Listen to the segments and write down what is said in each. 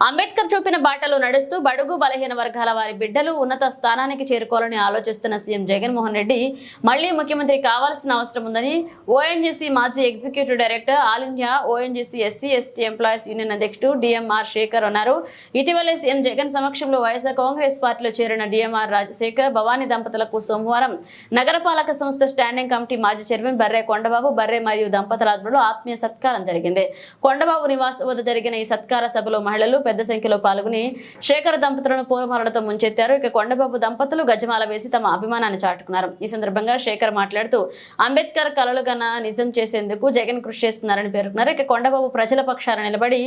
అంబేద్కర్ చూపిన బాటలో నడుస్తూ బడుగు బలహీన వర్గాల వారి బిడ్డలు ఉన్నత స్థానానికి చేరుకోవాలని ఆలోచిస్తున్న సీఎం జగన్మోహన్ రెడ్డి మళ్ళీ ముఖ్యమంత్రి కావాల్సిన అవసరం ఉందని ఓఎన్జీసీ మాజీ executive director all India ONGC SC ST employees union అధ్యక్షుడు డిఎంఆర్ శేఖర్ అన్నారు ఇటీవలే సీఎం జగన్ సమక్షంలో వైఎస్ఆర్ కాంగ్రెస్ పార్టీలో చేరిన డిఎంఆర్ రాజశేఖర్ భవానీ దంపతులకు సోమవారం నగరపాలక సంస్థ స్టాండింగ్ కమిటీ మాజీ చైర్మన్ బర్రే కొండబాబు బర్రే మరియు దంపతుల ఆత్మీయ సత్కారం జరిగింది. కొండబాబు నివాసం వద్ద జరిగిన ఈ సత్కార సభలో మహిళలు పెద్ద సంఖ్యలో పాల్గొని శేఖర్ దంపతులను పూలమాలతో ముంచెత్తారు. ఇక కొండబాబు దంపతులు గజమాల వేసి తమ అభిమానాన్ని చాటుకున్నారు. ఈ సందర్భంగా శేఖర్ మాట్లాడుతూ అంబేద్కర్ కలలు గన నిజం చేసేందుకు జగన్ కృషి చేస్తున్నారని పేర్కొన్నారు. ఇక కొండబాబు ప్రజల పక్షాన నిలబడి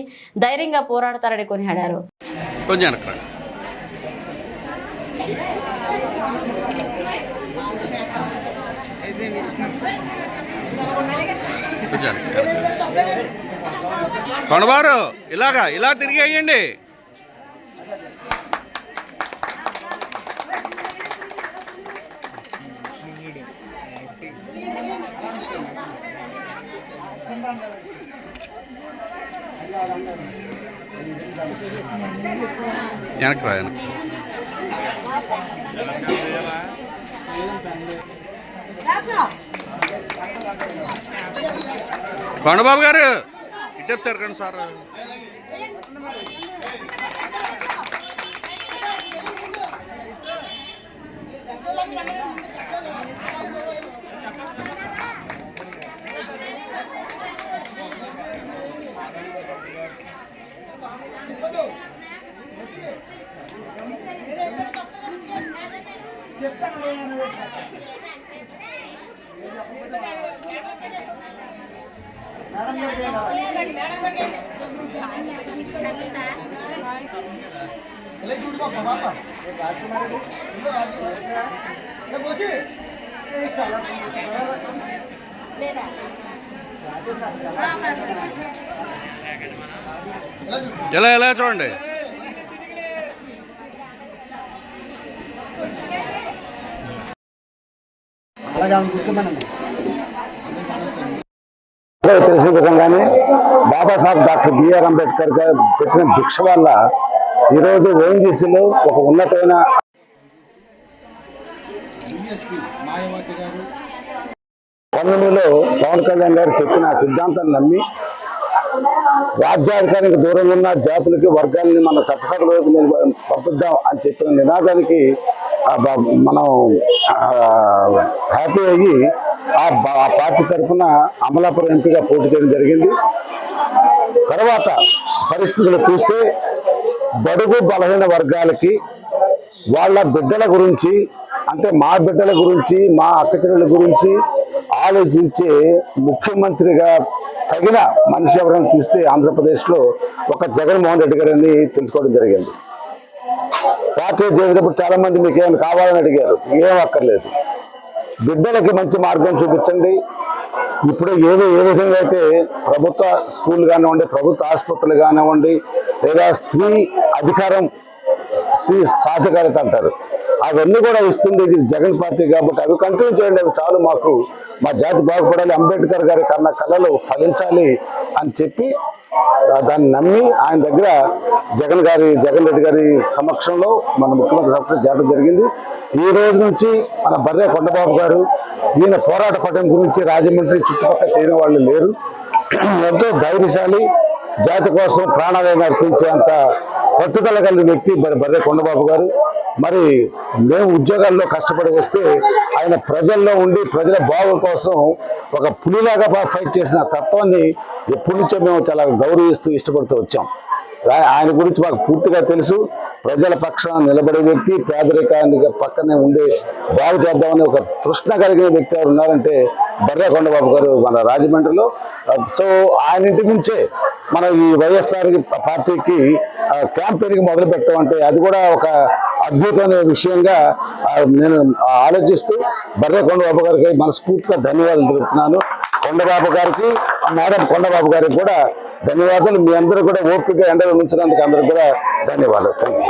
ధైర్యంగా పోరాడతారని కొనియాడారు. కొంచెం కొనబారు ఇలాగా ఇలా తిరిగి వేయండి. వెనక్కి రా వెనక్కి. గారు ఇటు కానీ సార్. ఎలా ఎలా చూడండి అలాగే ఆమె కూర్చోమనండి అందరికీ తెలిసిన విధంగానే బాబాసాహెబ్ డాక్టర్ బిఆర్ అంబేద్కర్ గారు పెట్టిన భిక్ష వల్ల ఈరోజు ఓఎన్జీసీలో ఒక ఉన్నతమైన పంతొమ్మిదిలో పవన్ కళ్యాణ్ గారు చెప్పిన సిద్ధాంతాన్ని నమ్మి రాజ్యాధికారానికి దూరంగా ఉన్న జాతులకి వర్గాలని మన చట్టసభలోకి నిలబ- పంపిద్దాం అని చెప్పిన నినాదానికి మనం హ్యాపీ అయ్యి ఆ ఆ పార్టీ తరఫున అమలాపురం ఎంపీగా పోటీ చేయడం జరిగింది. తర్వాత పరిస్థితులు చూస్తే బడుగు బలహీన వర్గాలకి వాళ్ళ బిడ్డల గురించి అంటే మా బిడ్డల గురించి మా అక్కచెల్లెల గురించి ఆలోచించే ముఖ్యమంత్రిగా తగిన మనిషి ఎవరైనా చూస్తే ఆంధ్రప్రదేశ్లో ఒక జగన్మోహన్ రెడ్డి గారని తెలుసుకోవడం జరిగింది. పార్టీ చేసేటప్పుడు చాలామంది మీకు ఏమైనా కావాలని అడిగారు. ఏం అక్కర్లేదు. బిడ్డలకి మంచి మార్గం చూపించండి. ఇప్పుడు ఏదో ఏ విధంగా అయితే ప్రభుత్వ స్కూల్ కానివ్వండి ప్రభుత్వ ఆసుపత్రులు కానివ్వండి లేదా స్త్రీ అధికారం స్త్రీ సాధికారత అంటారు. అవన్నీ కూడా ఇస్తుంది ఇది జగన్ పార్టీ కాబట్టి అవి కంటిన్యూ చేయండి. అవి చాలు మాకు. మా జాతి బాగుపడాలి. అంబేద్కర్ గారి కన్నా కళలు ఫలించాలి అని చెప్పి దాన్ని నమ్మి ఆయన దగ్గర జగన్ గారి జగన్ రెడ్డి గారి సమక్షంలో మన ముఖ్యమంత్రి సమక్షంలో చేయడం జరిగింది. ఈ రోజు నుంచి మన బర్రె కొండబాబు గారు ఈయన పోరాట పటం గురించి రాజమండ్రి చుట్టుపక్కల చేయని వాళ్ళు లేరు. ఎంతో ధైర్యశాలి జాతి కోసం ప్రాణాలను అర్పించేంత పట్టుదల కలిగిన వ్యక్తి మరి బర్రె కొండబాబు గారు. మరి మేము ఉద్యోగాల్లో కష్టపడి వస్తే ఆయన ప్రజల్లో ఉండి ప్రజల బాగు కోసం ఒక పులిలాగా ఫైట్ చేసిన తత్వాన్ని ఎప్పటి నుంచో మేము చాలా గౌరవిస్తూ ఇష్టపడుతూ వచ్చాం. ఆయన గురించి మాకు పూర్తిగా తెలుసు. ప్రజల పక్షాన నిలబడే వ్యక్తి పేదరికానికి పక్కనే ఉండే బాగు చేద్దామని ఒక తృష్ణ కలిగిన వ్యక్తి ఎవరు ఉన్నారంటే బర్రెకొండబాబు గారు మన రాజమండ్రిలో. సో ఆయన ఇంటి నుంచే మన ఈ వైఎస్ఆర్ పార్టీకి క్యాంపెయినింగ్ మొదలు పెట్టమంటే అది కూడా ఒక అద్భుతమైన విషయంగా నేను ఆలోచిస్తూ బర్రెకొండబాబు గారికి మనస్ఫూర్తిగా ధన్యవాదాలు తెలుపుతున్నాను. కొండబాబు గారికి మేడం కొండబాబు గారికి కూడా ధన్యవాదాలు. మీ అందరూ కూడా ఓపిక ఎండలు ఉంచినందుకు అందరూ కూడా ధన్యవాదాలు. థ్యాంక్ యూ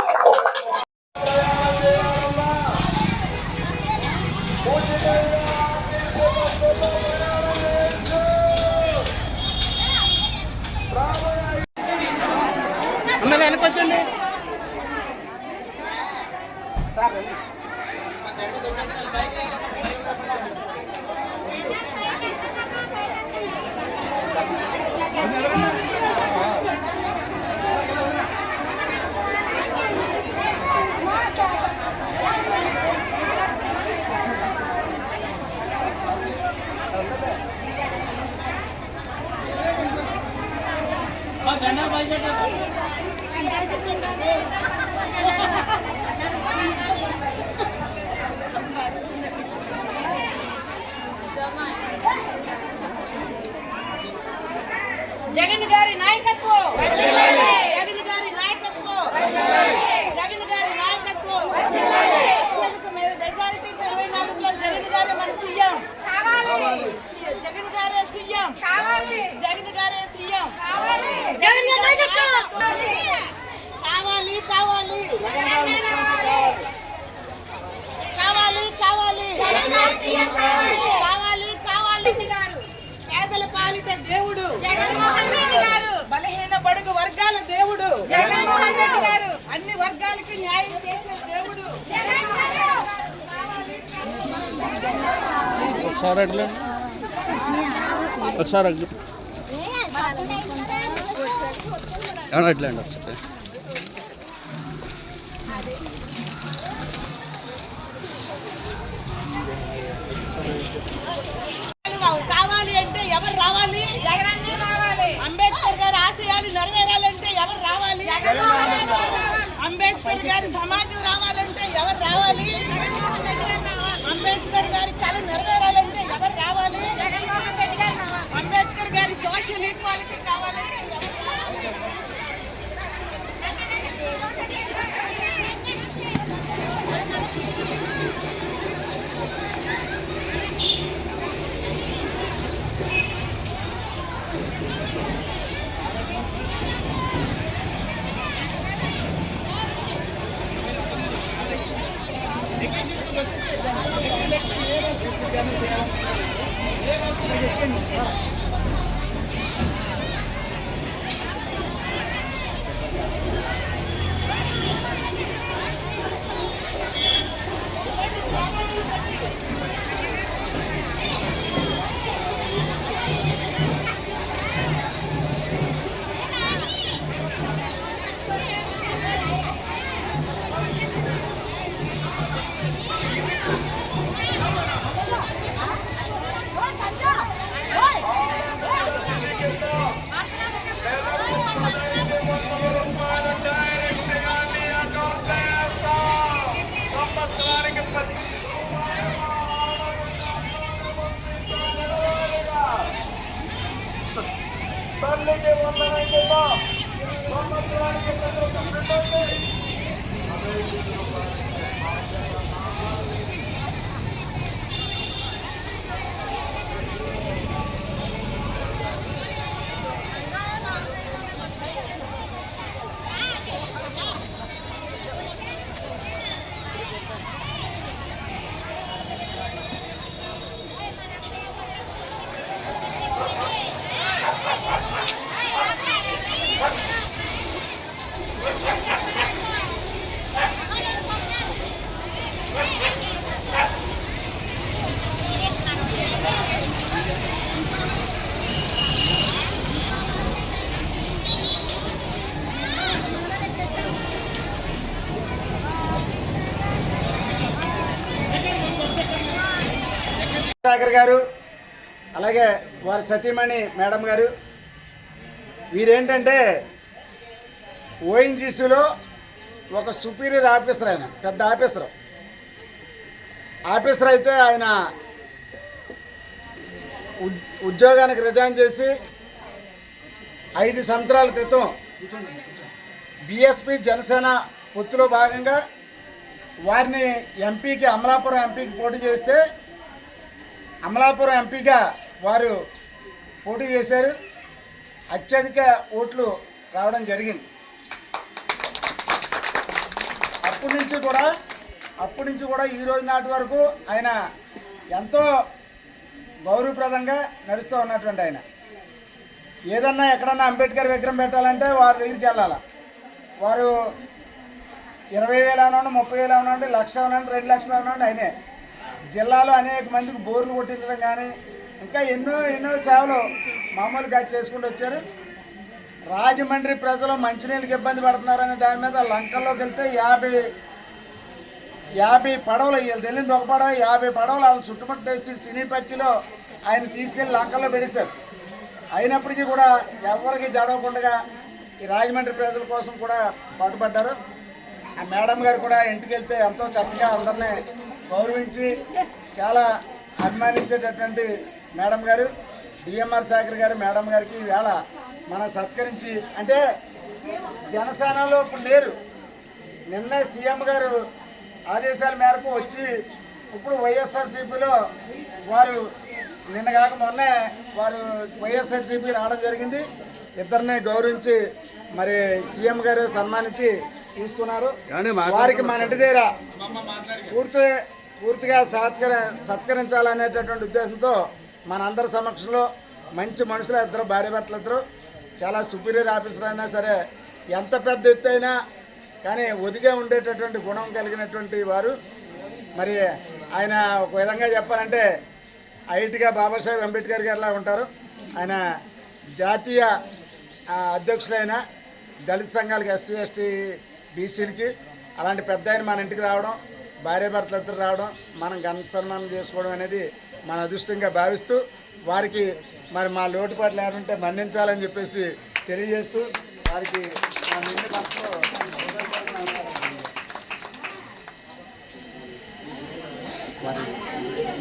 అమ్మాయి వెనక జగన్ గారి నాయకత్వం జగన్ గారి నాయకత్వం జగన్ గారి నాయకత్వం అత్యధిక మె- మెజారిటీతో ఇరవై నాలుగులో జగన్ గారే మన సీఎం జగన్ గారే సీఎం జగన్ గారే సీఎం జగన్ గారి నాయకత్వం కావాలి కావాలి కావాలి కావాలి కావాలి కావాలి పేదల పాలిట దేవుడు జగన్మోహన్ రెడ్డి గారు బడుగు వర్గాల దేవుడు. జగన్మోహన్ రెడ్డి గారు. అన్ని వర్గాలకి న్యాయం చేసే దేవుడు. ఒకసారి అట్లా. ఒకసారి అట్లా. ఏమన్నా అట్లా అండి ఒకసారి. కావాలి అంటే ఎవరు రావాలి? జగన్ రావాలి అంబేద్కర్ గారి ఆశయాలు నెరవేరాలంటే ఎవరు రావాలి? అంబేద్కర్ గారి సమాజం రావాలంటే ఎవరు రావాలి? అంబేద్కర్ గారి కళ నెరవేరాలంటే ఎవరు రావాలి? అంబేద్కర్ గారి సోషల్ ఈక్వాలిటీ కావాలంటే ఎవరు రావాలి? వందలైతే వంద వంద సాగర్ గారు అలాగే వారి సతీమణి మేడం గారు. వీరేంటంటే ఓఎన్జీసీలో ఒక సుపీరియర్ ఆఫీసర్ ఆయన పెద్ద ఆఫీసర్. ఆఫీసర్ అయితే ఆయన ఉద్యోగానికి రిజైన్ చేసి ఐదు సంవత్సరాల క్రితం బిఎస్పి జనసేన పొత్తులో భాగంగా వారిని ఎంపీకి అమలాపురం ఎంపీకి పోటీ చేస్తే అమలాపురం ఎంపీగా వారు పోటీ చేశారు. అత్యధిక ఓట్లు రావడం జరిగింది. అప్పటి నుంచి కూడా అప్పటి నుంచి కూడా ఈ రోజు నాటి వరకు ఆయన ఎంతో గౌరవప్రదంగా నడుస్తూ ఉన్నటువంటి ఆయన. ఏదన్నా ఎక్కడన్నా అంబేద్కర్ విగ్రహం పెట్టాలంటే వారి దగ్గరికి వెళ్ళాలి? వారు ఇరవై వేలు అవనండి ముప్పై వేలు అవనండి లక్ష అవనండి రెండు లక్షలు అవనండి ఆయనే. జిల్లాలో అనేక మందికి బోర్లు కొట్టించడం కానీ ఇంకా ఎన్నో ఎన్నో సేవలు మామూలుగా చేసుకుంటూ వచ్చారు. రాజమండ్రి ప్రజలు మంచినీళ్ళకి ఇబ్బంది పడుతున్నారనే దాని మీద లంకల్లోకి వెళ్తే యాభై యాభై పడవలు వీళ్ళు తెలియదు ఒక పడవ యాభై పడవలు వాళ్ళు చుట్టుముట్టేసి సినీ పట్టిలో ఆయన తీసుకెళ్ళి లంకల్లో పెడేశారు అయినప్పటికీ కూడా ఎవరికి జడవకుండా ఈ రాజమండ్రి ప్రజల కోసం కూడా పాటుపడ్డారు. ఆ మేడం గారు కూడా ఇంటికి వెళ్తే ఎంతో చక్కగా అందరినీ గౌరవించి చాలా అభిమానించేటటువంటి మేడం గారు డిఎంఆర్ శేఖర్ గారు మేడం గారికి ఈవేళ మనం సత్కరించి అంటే జనసేనలో ఇప్పుడు లేరు. నిన్న సీఎం గారు ఆదేశాల మేరకు వచ్చి ఇప్పుడు వైఎస్ఆర్సీపీలో వారు నిన్న కాక మొన్నే వారు వైఎస్ఆర్సీపీ రావడం జరిగింది. ఇద్దరిని గౌరవించి మరి సీఎం గారు సన్మానించి తీసుకున్నారు. వారికి మన ఇంటి దగ్గర పూర్తి పూర్తిగా సత్కర సత్కరించాలనేటటువంటి ఉద్దేశంతో మనందరి సమక్షంలో మంచి మనుషులు ఇద్దరు భార్య భర్తలు ఇద్దరు చాలా సుపీరియర్ ఆఫీసర్ అయినా సరే ఎంత పెద్ద ఎత్తు అయినా కానీ ఒదిగా ఉండేటటువంటి గుణం కలిగినటువంటి వారు. మరి ఆయన ఒక విధంగా చెప్పాలంటే ఐటీగా బాబాసాహెబ్ అంబేద్కర్ గారిలా ఉంటారు. ఆయన జాతీయ అధ్యక్షులైన దళిత సంఘాలకి ఎస్సీ ఎస్టీ బీసీలకి అలాంటి పెద్ద ఆయన మన ఇంటికి రావడం భార్య భర్తలు ఇద్దరు రావడం మనం ఘన సన్మానం చేసుకోవడం అనేది మన అదృష్టంగా భావిస్తూ వారికి మరి మా లోటుపాట్లు ఏమంటే మన్నించాలని చెప్పేసి తెలియజేస్తూ వారికి మా మనసులో మరి